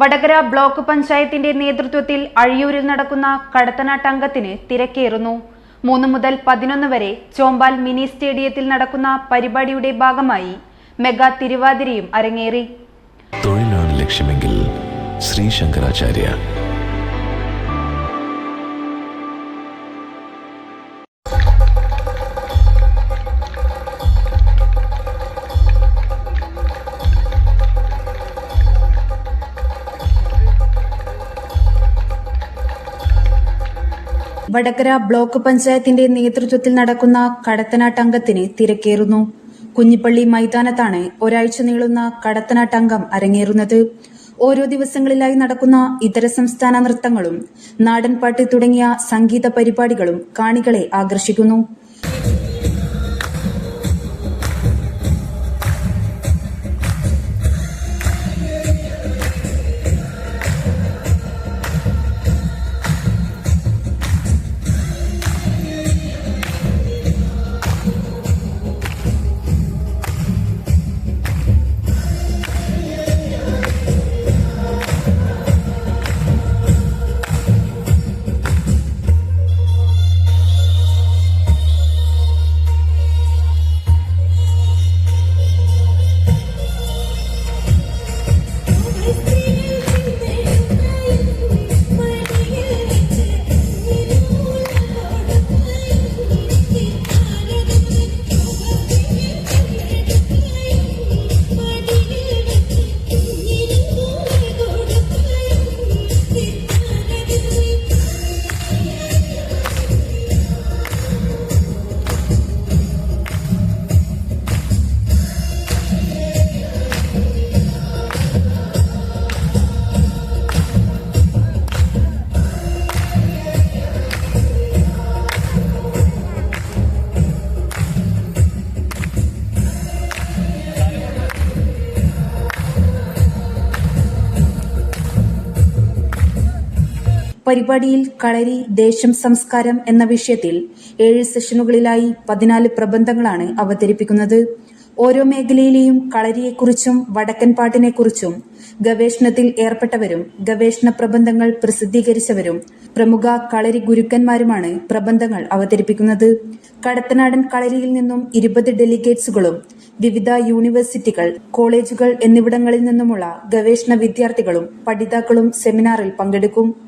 Vadakara block പഞ്ചായത്തിന്റെ നേതൃത്വത്തിൽ അഴിയൂരിൽ നടക്കുന്ന കടത്തനാട്ടംഗത്തിന് തിരക്കേറുന്നു. മൂന്ന് മുതൽ പതിനൊന്ന് വരെ ചോമ്പാൽ മിനി സ്റ്റേഡിയത്തിൽ നടക്കുന്ന പരിപാടിയുടെ ഭാഗമായി മെഗാ തിരുവാതിരയും അരങ്ങേറി. തൊഴിലാണ് ലക്ഷ്യമെങ്കിൽ ശ്രീ ശങ്കരാചാര്യ വടകര ബ്ലോക്ക് പഞ്ചായത്തിന്റെ നേതൃത്വത്തിൽ നടക്കുന്ന കടത്തനാട്ടംഗത്തിന് തിരക്കേറുന്നു. കുഞ്ഞിപ്പള്ളി മൈതാനത്താണ് ഒരാഴ്ച നീളുന്ന കടത്തനാട്ടംഗം അരങ്ങേറുന്നത്. ഓരോ ദിവസങ്ങളിലായി നടക്കുന്ന ഇതര സംസ്ഥാന നൃത്തങ്ങളും നാടൻപാട്ട് തുടങ്ങിയ സംഗീത പരിപാടികളും കാണികളെ ആകർഷിക്കുന്നു. പരിപാടിയിൽ കളരി ദേശം സംസ്കാരം എന്ന വിഷയത്തിൽ ഏഴ് സെഷനുകളിലായി പതിനാല് പ്രബന്ധങ്ങളാണ് അവതരിപ്പിക്കുന്നത്. ഓരോ മേഖലയിലെയും കളരിയെക്കുറിച്ചും വടക്കൻ പാട്ടിനെക്കുറിച്ചും ഗവേഷണത്തിൽ ഏർപ്പെട്ടവരും ഗവേഷണ പ്രബന്ധങ്ങൾ പ്രസിദ്ധീകരിച്ചവരും പ്രമുഖ കളരി ഗുരുക്കന്മാരുമാണ് പ്രബന്ധങ്ങൾ അവതരിപ്പിക്കുന്നത്. കടത്തനാടൻ കളരിയിൽ നിന്നും ഇരുപത് ഡെലിഗേറ്റ്സുകളും വിവിധ യൂണിവേഴ്സിറ്റികൾ കോളേജുകൾ എന്നിവിടങ്ങളിൽ നിന്നുമുള്ള ഗവേഷണ വിദ്യാർത്ഥികളും പഠിതാക്കളും സെമിനാറിൽ പങ്കെടുക്കും.